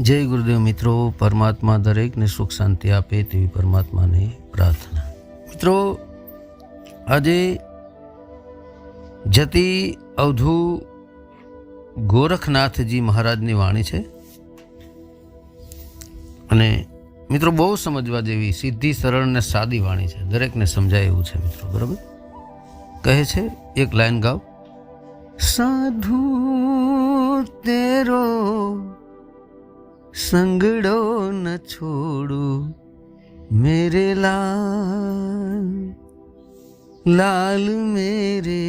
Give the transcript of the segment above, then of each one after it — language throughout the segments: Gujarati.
જય ગુરુદેવ મિત્રો, પરમાત્મા દરેકને સુખ શાંતિ આપે તેવી પરમાત્માને પ્રાર્થના. મિત્રો, આજે જતી અવધુ ગોરખનાથજી મહારાજની વાણી છે. અને મિત્રો, બહુ સમજવા જેવી સીધી, સરળ ને સાદી વાણી છે. દરેકને સમજાય એવું છે મિત્રો, બરાબર? કહે છે, એક લાઈન ગાવ. સાધુ, તેરો સંગડો ન છોડું મેરે લાલ લાલ મેરે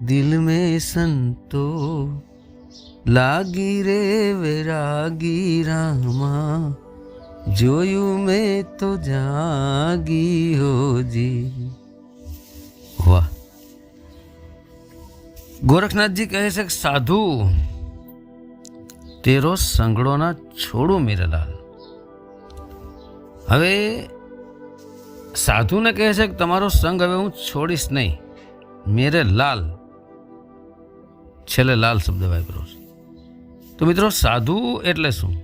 દિલ में સંતો, લાગી રે વૈરાગી રામા, જોયું મેં તો જાગી હોજી વાહ. ગોરખનાથજી કહે છે કે, સાધુ તેરો સંગડોના છોડો મેરેલાલ. હવે સાધુને કહે છે કે તમારો સંગ હવે હું છોડીશ નહીં. મેરે લાલ છેલ્લે લાલ શબ્દ વાપરો છે. તો મિત્રો, સાધુ એટલે શું?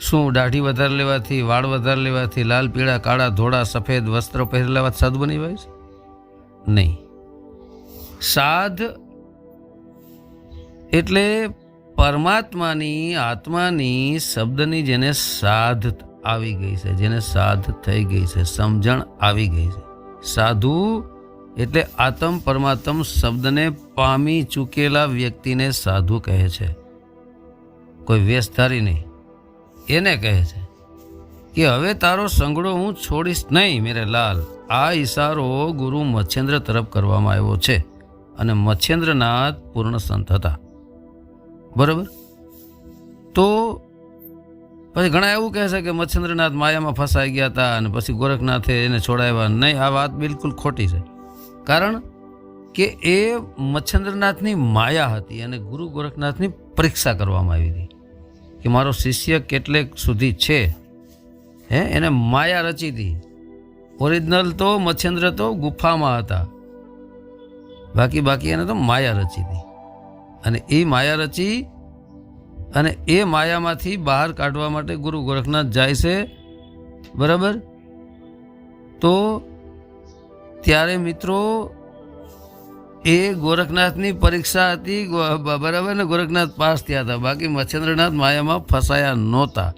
શું દાઢી વધારે લેવાથી, વાળ વધારે લેવાથી, લાલ પીળા, કાળા, ધોળા, સફેદ, વસ્ત્રો પહેરી લેવાથી સાધુ બની હોય છે? નહીં. સાધ એટલે પરમાત્માની, આત્માની શબ્દની જેને સાધ આવી ગઈ છે, જેને સાધ થઈ ગઈ છે, સમજણ આવી ગઈ છે. સાધુ એટલે આત્મ પરમાત્મ શબ્દને પામી ચૂકેલા વ્યક્તિને સાધુ કહે છે. કોઈ વેશધારી નહીં. એને કહે છે કે, હવે તારો સંગડો હું છોડીશ નહીં, મેરે લાલ. આ ઈશારો ગુરુ મચ્છેન્દ્ર તરફ કરવામાં આવ્યો છે. અને મચ્છેન્દ્રનાથ પૂર્ણ સંત હતા. બરાબર? તો પછી ઘણા એવું કહે છે કે મચ્છેન્દ્રનાથ માયામાં ફસાઈ ગયા હતા અને પછી ગોરખનાથે એને છોડાવ્યા. નહીં, આ વાત બિલકુલ ખોટી છે. કારણ કે એ મચ્છેન્દ્રનાથની માયા હતી અને ગુરુ ગોરખનાથની પરીક્ષા કરવામાં આવી હતી કે મારો શિષ્ય કેટલેક સુધી છે. હે, એને માયા રચી હતી. ઓરિજિનલ તો મચ્છેન્દ્ર તો ગુફામાં હતા. બાકી બાકી એને તો માયા રચી હતી. અને એ માયા રચી અને એ માયામાંથી બહાર કાઢવા માટે ગુરુ ગોરખનાથ જાય છે. બરાબર? તો ત્યારે મિત્રો, એ ગોરખનાથની પરીક્ષા હતી બરાબર ને? ગોરખનાથ પાસ થયા હતા. બાકી મચ્છેન્દ્રનાથ માયામાં ફસાયા નહોતા.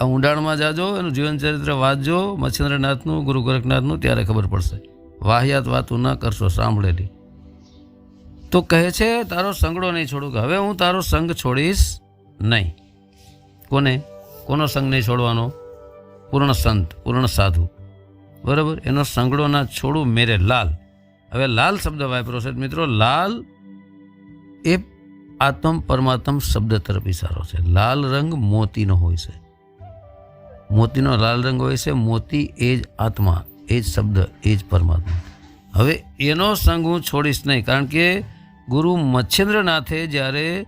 આ ઊંડાણમાં જાજો, એનું જીવન ચરિત્ર વાંચજો. મચ્છેન્દ્રનાથનું, ગુરુ ગોરખનાથનું ત્યારે ખબર પડશે. વાહિયાત વાતું ના કરશો, સાંભળેલી. તો કહે છે, તારો સંગડો નહીં છોડું કે હવે હું તારો સંગ છોડીશ નહીં. કોને? કોનો સંગ નહીં છોડવાનો? પૂર્ણ સંત, પૂર્ણ સાધુ. બરાબર? એનો સંગડો ના છોડું મેરે લાલ. હવે લાલ શબ્દ વાપરો છે. મિત્રો, લાલ એ આત્મ પરમાત્મ શબ્દ તરફ ઇશારો છે. લાલ રંગ મોતીનો હોય છે. મોતીનો લાલ રંગ હોય છે. મોતી એ જ આત્મા, એ જ શબ્દ, એ જ પરમાત્મા. હવે એનો સંગ હું છોડીશ નહીં. કારણ કે ગુરુ મચ્છેન્દ્રનાથે જ્યારે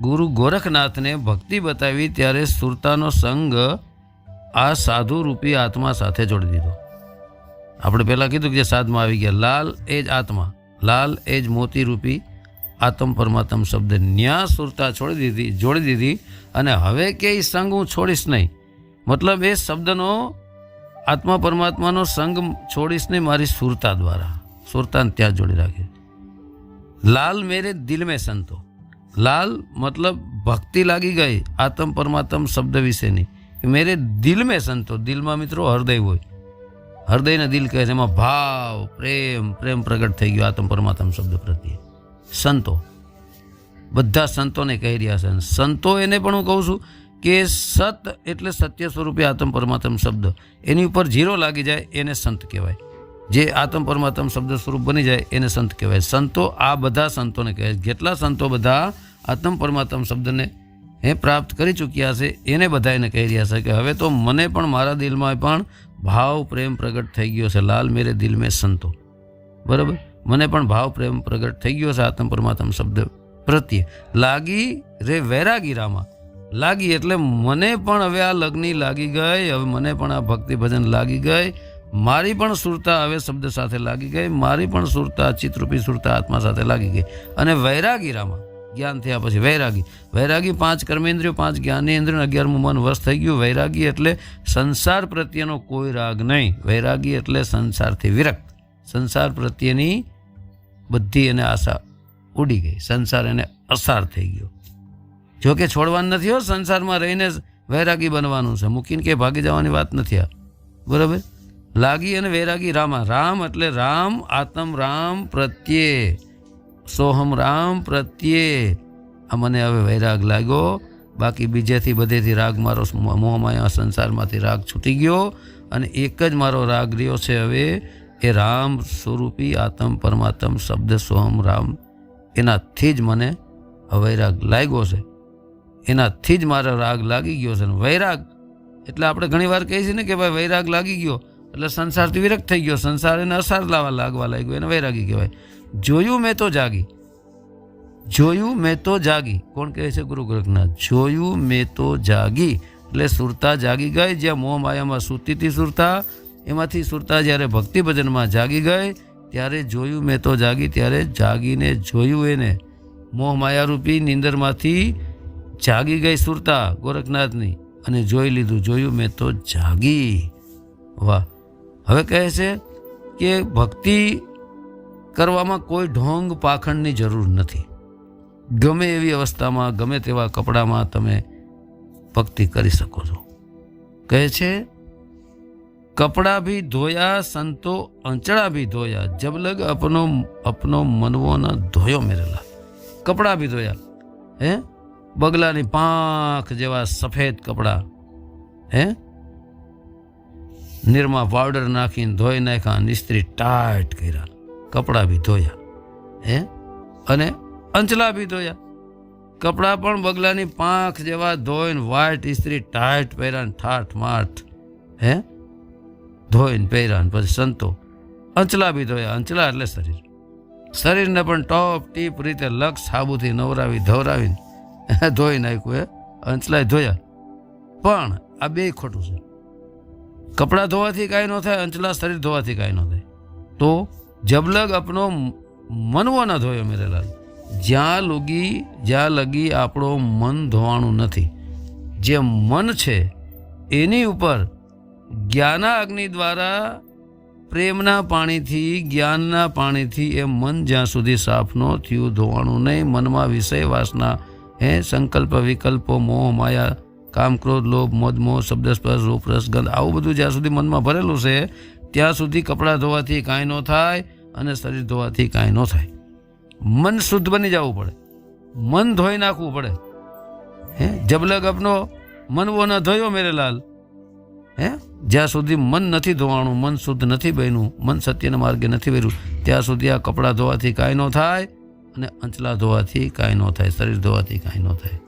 ગુરુ ગોરખનાથને ભક્તિ બતાવી ત્યારે સુરતાનો સંગ આ સાધુ રૂપી આત્મા સાથે જોડી દીધો. આપણે પહેલાં કીધું કે જે સાધમાં આવી ગયા, લાલ એ જ આત્મા, લાલ એ જ મોતી રૂપી આત્મ પરમાત્મ શબ્દ ન્યા સુરતા છોડી દીધી, જોડી દીધી અને હવે કે એ સંગ હું છોડીશ નહીં. મતલબ એ શબ્દનો, આત્મા પરમાત્માનો સંગ છોડીશ નહીં, મારી સુરતા દ્વારા. સુરતાને ત્યાં જોડી રાખી. લાલ મેરે દિલ મેં સંતો. લાલ મતલબ ભક્તિ લાગી ગઈ, આત્મ પરમાત્મ શબ્દ વિશેની મેરે દિલ મેં સંતો, દિલમાં મિત્રો હૃદય હોય. હૃદયને દિલ કહે છે, એમાં ભાવ, પ્રેમ પ્રેમ પ્રગટ થઈ ગયો આત્મ પરમાત્મ શબ્દ પ્રત્યે. સંતો. બધા સંતોને કહી રહ્યા છે. સંતો એને પણ હું કહું છું કે સત એટલે સત્ય સ્વરૂપે આત્મ પરમાત્મ શબ્દ. એની ઉપર જીરો લાગી જાય, એને સંત કહેવાય. જે આત્મ પરમાત્મ શબ્દ સ્વરૂપ બની જાય એને સંત કહેવાય. સંતો આ બધા સંતોને કહે જેટલા સંતો બધા આત્મ પરમાત્મ શબ્દને એ પ્રાપ્ત કરી ચૂક્યા છે, એને બધા એને કહી રહ્યા છે કે હવે તો મને પણ મારા દિલમાં પણ ભાવ, પ્રેમ પ્રગટ થઈ ગયો છે. લાલ મેરે દિલ મેં સંતો. બરાબર? મને પણ ભાવ, પ્રેમ પ્રગટ થઈ ગયો છે આત્મ પરમાત્મ શબ્દ પ્રત્યે. લાગી રે વૈરાગીરામાં. લાગી એટલે મને પણ હવે આ લગ્ની લાગી ગઈ, હવે મને પણ આ ભક્તિ ભજન લાગી ગઈ મારી પણ સુરતા હવે શબ્દ સાથે લાગી ગઈ, મારી પણ સુરતા, ચિત્રરૂપી સુરતા આત્મા સાથે લાગી ગઈ. અને વૈરાગીરામાં જ્ઞાન થયા પછી, વૈરાગી. વૈરાગી પાંચ કર્મેન્દ્રિયો, પાંચ જ્ઞાનેન્દ્રિયો અગિયારમું મન વશ થઈ ગયું. વૈરાગી એટલે સંસાર પ્રત્યેનો કોઈ રાગ નહીં. વૈરાગી એટલે સંસારથી વિરક્ત. સંસાર પ્રત્યેની બધી એને આશા ઉડી ગઈ. સંસાર એને અસાર થઈ ગયો. જો કે છોડવાનું નથી હો, સંસારમાં રહીને વૈરાગી બનવાનું છે. મૂકીને કે ભાગી જવાની વાત નથી આ. બરાબર? લાગી અને વૈરાગી રામા રામ એટલે રામ, આત્મ રામ પ્રત્યે, સોહમ રામ પ્રત્યે. આ મને હવે વૈરાગ લાગ્યો. બાકી બીજેથી બધેથી રાગ મારો મોહમાયા સંસારમાંથી રાગ છૂટી ગયો અને એક જ મારો રાગ રહ્યો છે હવે એ રામ સ્વરૂપી આત્મ પરમાત્મ શબ્દ સોહમ રામ. એનાથી જ મને વૈરાગ લાગ્યો છે. એનાથી જ મારો રાગ લાગી ગયો છે. વૈરાગ, એટલે આપણે ઘણી વાર કહીએ છીએ ને કે ભાઈ વૈરાગ લાગી ગયો. એટલે સંસારથી વિરક્ત થઈ ગયો. સંસાર એને અસાર લાવવા લાગવા લાગ્યો. એને વૈરાગી કહેવાય. જોયું મેં તો જાગી. જોયું મેં તો જાગી. કોણ કહે છે ગુરુ ગોરખનાથ જોયું મેં તો જાગી. એટલે સુરતા જાગી ગઈ. જ્યાં મોહ માયામાં સૂતી હતી સુરતા, એમાંથી સુરતા જ્યારે ભક્તિ ભજનમાં જાગી ગઈ, ત્યારે જોયું મેં તો જાગી, ત્યારે જાગીને જોયું એને. મોહ માયારૂપી નિંદરમાંથી જાગી ગઈ સુરતા ગોરખનાથની અને જોઈ લીધું. જોયું મેં તો જાગી. વાહ. હવે કહે છે કે ભક્તિ કરવામાં કોઈ ઢોંગ પાખંડની જરૂર નથી. ગમે એવી અવસ્થામાં, ગમે તેવા કપડામાં તમે ભક્તિ કરી શકો છો. કહે છે, કપડા ભી ધોયા, સંતો અંચળા ભી ધોયા, જબ લગ અપનો અપનો મનવો ન ધોયો મેરેલા. કપડા ભી ધોયા, હે? બગલાની પાંખ જેવા સફેદ કપડા, હે? નિરમા પાવડર નાખીને ધોઈ નાખ્યા ઇસ્ત્રી ટાઈટ કર્યા. કપડાં બી ધોયા, હે? અને અંચલા બી ધોયા. કપડાં પણ બગલાની પાંખ જેવા ધોઈને વ્હાઈટ ઇસ્ત્રી ટાઈટ પહેર્યા ને ઠાઠ માઠ, હે? ધોઈને પહેર્યા પછી સંતો અંચલા બી ધોયા. અંચલા એટલે શરીર. શરીરને પણ ટોપ ટીપ રીતે લક્ષ સાબુથી નવરાવી, ધવરાવીને ધોઈ નાખ્યું એ અંચલાય ધોયા. પણ આ બે ખોટું છે. કપડાં ધોવાથી કાંઈ ન થાય, અંચલા શરીર ધોવાથી કાંઈ ન થાય. તો જબલગ આપનો મનવો ન ધોયો મેરેલાલ જ્યાં લુગી, જ્યાં લગી આપણો મન ધોવાનું નથી. જે મન છે, એની ઉપર જ્ઞાના અગ્નિ દ્વારા પ્રેમના પાણીથી, જ્ઞાનના પાણીથી એ મન જ્યાં સુધી સાફ ન થયું, ધોવાનું નહીં, મનમાં વિષય વાસના, હે સંકલ્પ વિકલ્પો, મોહ, માયા કામ, ક્રોધ, લોભ, મોદ શબ્દસ્પર્શ શબ્દ, સ્પર્શ, રૂપ, રસ, ગંધ આવું બધું જ્યાં સુધી મનમાં ભરેલું છે, ત્યાં સુધી કપડાં ધોવાથી કાંઈ ન થાય અને શરીર ધોવાથી કાંઈ ન થાય. મન શુદ્ધ બની જવું પડે. મન ધોઈ નાખવું પડે. હે? જબલગ અપનો મનવો ન ધોયો મેરે લાલ હે? જ્યાં સુધી મન નથી ધોવાનું, મન શુદ્ધ નથી બન્યું, મન સત્યના માર્ગે નથી બન્યું ત્યાં સુધી આ કપડાં ધોવાથી કાંઈ ન થાય અને અંચલા ધોવાથી કાંઈ ન થાય, શરીર ધોવાથી કાંઈ ન થાય.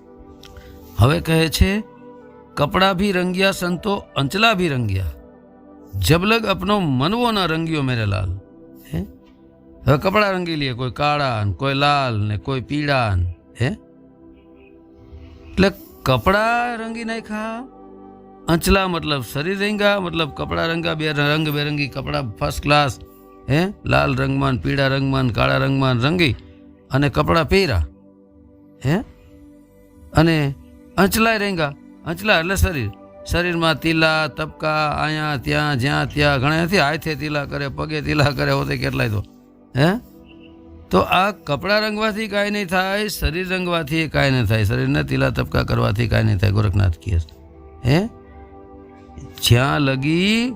હવે કહે છે કપડાં ભી રંગ્યા, સંતો અંચલા ભી રંગ્યા. જબલગ અપનો મનવો ના રંગ્યો મેરે લાલ. હે? હવે કપડાં રંગી લે, કોઈ કાળા ને કોઈ લાલ ને કોઈ પીળા ને હે? એટલે કપડાં રંગી નાખ્યા. અંચલા મતલબ શરીર રંગા મતલબ કપડાં રંગા, બે રંગ બેરંગી કપડાં ફર્સ્ટ ક્લાસ હે? લાલ રંગમાં પીળા રંગમાં કાળા રંગમાં રંગી અને કપડાં પહેર્યા. હે? અને અંચલાય રેંગા અંચલા એટલે શરીર. શરીરમાં તીલા, તબકા અહીંયા ત્યાં, જ્યાં, ત્યાં, ઘણા નથી હાથે તીલા કરે, પગે તીલા કરે, હોતે કેટલાય તો. હે? તો આ કપડાં રંગવાથી કાંઈ નહીં થાય, શરીર રંગવાથી કાંઈ નહીં થાય. શરીરને તીલા, તબકા કરવાથી કાંઈ નહીં થાય, ગોરખનાથ કહે છે. હે? જ્યાં લગી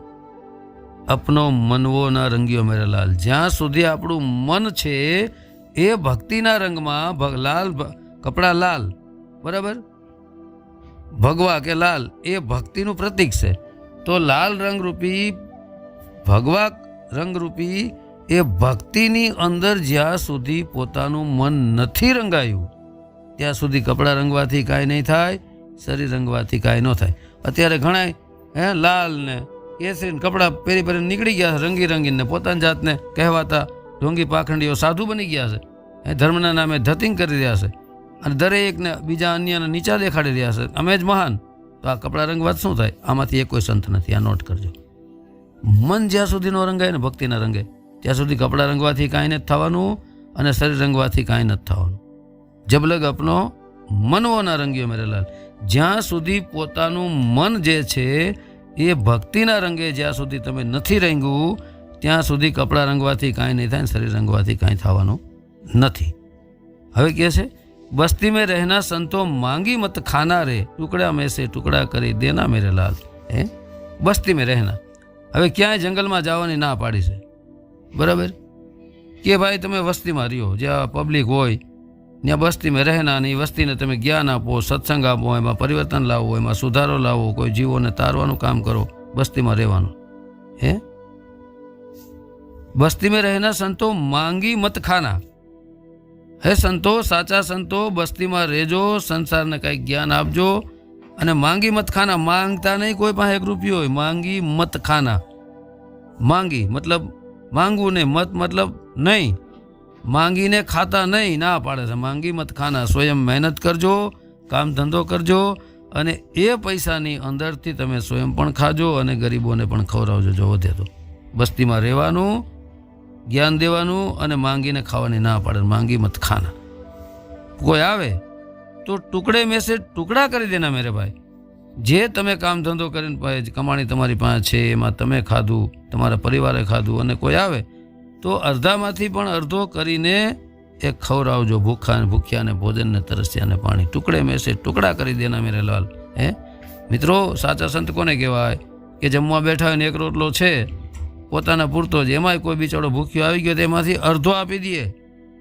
અપનો મનવો ના રંગ્યો મેરા લાલ જ્યાં સુધી આપણું મન છે, એ ભક્તિના રંગમાં ભ- લાલ ભ- કપડાં લાલ. બરાબર? ભગવા કે લાલ, એ ભક્તિનું પ્રતીક છે. તો લાલ રંગરૂપી, ભગવા રંગરૂપી એ ભક્તિની અંદર જ્યાં સુધી પોતાનું મન નથી રંગાયું, ત્યાં સુધી કપડાં રંગવાથી કાંઈ નહીં થાય, શરીર રંગવાથી કાંઈ ન થાય. અત્યારે ઘણાય, હે, લાલ ને કેસરીને કપડાં પહેરી પહેરીને નીકળી ગયા છે, રંગી રંગીને પોતાની જાતને કહેવાતા ઢોંગી પાખંડીઓ સાધુ બની ગયા છે. એ ધર્મના નામે ધતિંગ કરી રહ્યા છે. અને દરેકને બીજા અન્યને નીચા દેખાડી રહ્યા છે. અમે જ મહાન. તો આ કપડાં રંગવાત શું થાય? આમાંથી એ કોઈ સંત નથી. આ નોટ કરજો. મન જ્યાં સુધીનો રંગાય ને ભક્તિના રંગે, ત્યાં સુધી કપડાં રંગવાથી કાંઈ નથી થવાનું અને શરીર રંગવાથી કાંઈ નથી થવાનું. જબલગ અપનો મનવો ના રંગ્યો મેરે લાલ. જ્યાં સુધી પોતાનું મન જે છે, એ ભક્તિના રંગે, જ્યાં સુધી તમે નથી રંગવું ત્યાં સુધી કપડાં રંગવાથી કાંઈ નહીં થાય ને શરીર રંગવાથી કાંઈ થવાનું નથી. હવે કહે છે બસ્તી में रहना संतो मांगी मत खाना रे ટુકડા में से ટુકડા કરી દેના મેરે લાલ હે બસ્તી में રહેના હવે ક્યાંય જંગલમાં જવાની ના પાડી છે બરાબર કે ભાઈ તમે વસ્તીમાં રહ્યો જ્યાં પબ્લિક હોય ત્યાં બસ્તીમાં રહેના અને એ વસ્તીને તમે જ્ઞાન આપો સત્સંગ આપો એમાં પરિવર્તન લાવવો એમાં સુધારો લાવવો કોઈ જીવોને તારવાનું કામ કરો બસ્તીમાં રહેવાનું હે બસ્તી में રહેના સંતો માંગી મત ખાના હે સંતો, સાચા સંતો, બસ્તીમાં રહેજો, સંસારને કંઈક જ્ઞાન આપજો અને માંગી મતખાના. માંગતા નહીં કોઈ પાસે એક રૂપિયો હોય. માંગી મત ખાના માંગી મતલબ માંગવું નહીં. મત મતલબ નહીં. માંગીને ખાતા નહીં, ના પાડે છે. માંગી મત ખાના સ્વયં મહેનત કરજો, કામ ધંધો કરજો અને એ પૈસાની અંદરથી તમે સ્વયં પણ ખાજો અને ગરીબોને પણ ખવડાવજો. જો વધે તો. બસ્તીમાં રહેવાનું જ્ઞાન દેવાનું અને માંગીને ખાવાની ના પાડે, માંગી મત ખાના. કોઈ આવે તો ટુકડે મેસેજ ટુકડા કરી દેના મેરે ભાઈ. જે તમે કામ ધંધો કરીને કમાણી તમારી પાસે છે, એમાં તમે ખાધું, તમારા પરિવારે ખાધું અને કોઈ આવે તો અડધામાંથી પણ અડધો કરીને એ ખવડાવજો, ભૂખાને ભૂખ્યાને ભોજનને તરસ્યાને પાણી. ટુકડે મેસેજ ટુકડા કરી દેના મેરે લાલ. હે? મિત્રો, સાચા સંત કોને કહેવાય? કે જમવા બેઠા હોય ને એક રોટલો છે પોતાના પૂરતો જ. એમાંય કોઈ બિચારો ભૂખ્યો આવી ગયો તેમાંથી અડધો આપી દઈએ.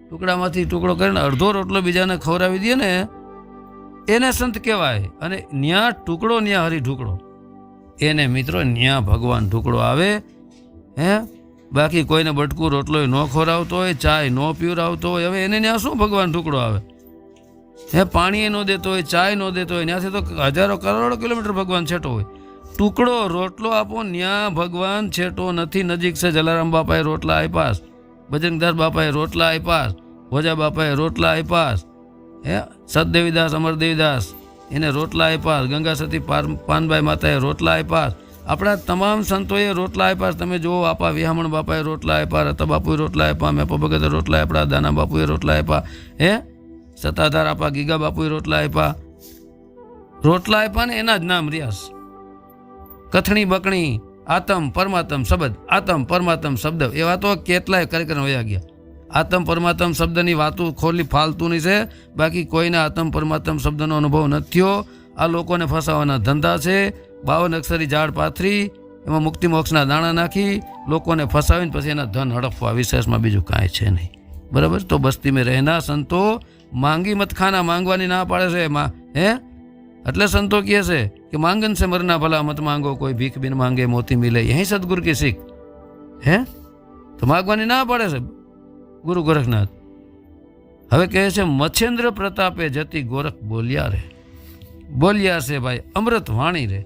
ટુકડામાંથી ટુકડો કરીને અડધો રોટલો બીજાને ખવડાવી દઈએ ને, એને સંત કહેવાય. અને ન્યા ટુકડો, ન્યા હરી ઢુકડો. એને મિત્રો ન્યા ભગવાન ઢુકડો આવે. હે? બાકી કોઈને બટકું રોટલો ન ખોરાવતો હોય, ચાય ન પીવરાવતો હોય. હવે એને ત્યાં શું ભગવાન ઢુકડો આવે? હે? પાણી ન દેતો હોય, ચાય ન દેતો હોય. ત્યાંથી તો હજારો કરોડો કિલોમીટર ભગવાન છેટો હોય. ટુકડો રોટલો આપો ન્યા ભગવાન છેટો નથી નજીક છે જલારામ બાપાએ રોટલા આપ્યા બજરંગદાસ બાપાએ રોટલા આપ્યા ભોજા બાપાએ રોટલા આપ્યા હે સતદેવીદાસ અમરદેવીદાસ એને રોટલા આપ્યા ગંગા સતી પાનબાઈ માતાએ રોટલા આપ્યા આપણા તમામ સંતોએ રોટલા આપ્યા તમે જુઓ આપા વિહામણ બાપાએ રોટલા આપ્યા રતા રોટલા આપ્યા મેપો ભગતે રોટલા આપ્યા દાના બાપુએ રોટલા આપ્યા હે સત્તાધાર આપા ગીગા બાપુએ રોટલા આપ્યા રોટલા આપ્યા ને એના જ નામ રિયાસ કથણી બકણી, આતમ પરમાત્મ શબ્દ, આતમ પરમાત્મ શબ્દ. એવા તો કેટલાય કાર્યક્રમ વયા ગયા. આતમ પરમાત્મ શબ્દની વાતો ખોલી ફાલતુની છે. બાકી કોઈને આતમ પરમાત્મ શબ્દનો અનુભવ નથી થયો. આ લોકોને ફસાવાના ધંધા છે. બાવન અક્ષરી ઝાડ પાથરી, એમાં મુક્તિ મોક્ષના દાણા નાખી, લોકોને ફસાવીને પછી એના ધન હડપવા. વિશેષમાં બીજું કાંઈ છે નહીં. બરાબર? તો બસ્તી મેં રહેના સંતો માંગી મત ખાના માંગવાની ના પાડે છે. એમાં હે? એટલે સંતો કહે છે કે માંગન છે મરના ભલા મત માંગો, કોઈ ભીખ બિન માંગે, મોતી મિલે. યહી સદગુરુ કે શીખ. હે? તો માગવાની ના પડે છે ગુરુ ગોરખનાથ. હવે કહે છે, મચ્છેન્દ્ર પ્રતાપે જતી ગોરખ બોલ્યા રે. બોલ્યા છે, ભાઈ, અમૃત વાણી રે.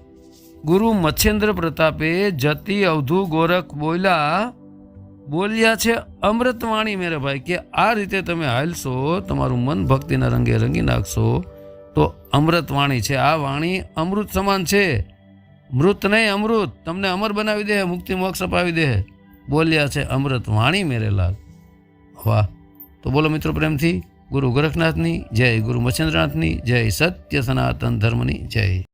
ગુરુ મચ્છેન્દ્ર પ્રતાપે જતી અવધુ ગોરખ બોલ્યા બોલ્યા છે અમૃતવાણી મેરે ભાઈ, કે આ રીતે તમે હાલશો, તમારું મન ભક્તિના રંગે રંગી નાખશો તો અમૃત વાણી છે. આ વાણી અમૃત સમાન છે. મૃત નહીં, અમૃત. તમને અમર બનાવી દે, મુક્તિ મોક્ષ અપાવી દે. બોલ્યા છે અમૃત વાણી મેરેલાલ વાહ. તો બોલો મિત્રો પ્રેમથી. ગુરુ ગોરખનાથની જય, ગુરુ મચ્છેન્દ્રનાથની જય, સત્ય સનાતન ધર્મની જય.